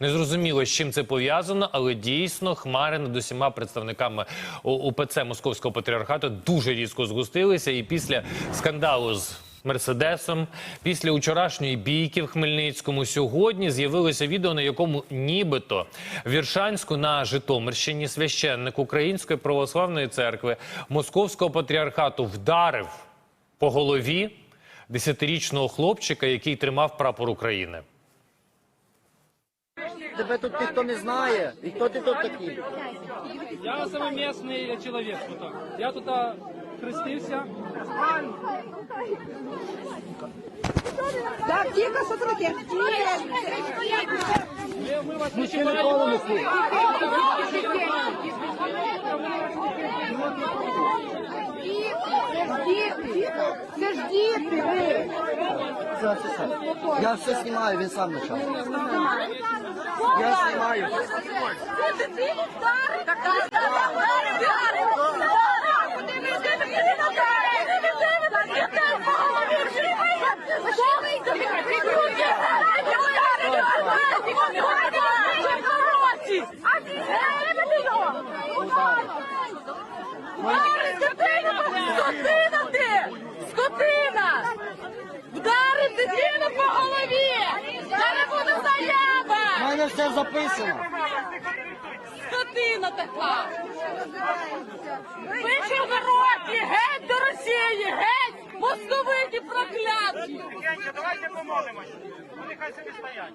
Незрозуміло, з чим це пов'язано, але дійсно хмари над усіма представниками УПЦ Московського патріархату дуже різко згустилися. І після скандалу з Мерседесом, після вчорашньої бійки в Хмельницькому, сьогодні з'явилося відео, на якому нібито Віршанську на Житомирщині священник Української православної церкви Московського патріархату вдарив по голові десятирічного хлопчика, який тримав прапор України. Тебе тут ніхто не знає. І хто ти тут такий? Я самый местный человек тут. Я тут хрестився. Так, тихо, що таке? Ми, ми вас не Ще ніколи не слухав. Це ж діти. Це ж діти ви. Це все. Я все знімаю, він сам почав. Я знімаю. Так, все записано. Скотина така! Ви чорнорокі! Геть до Росії! Геть! Московиті прокляті! Давайте помолимось. Нехай собі стоять.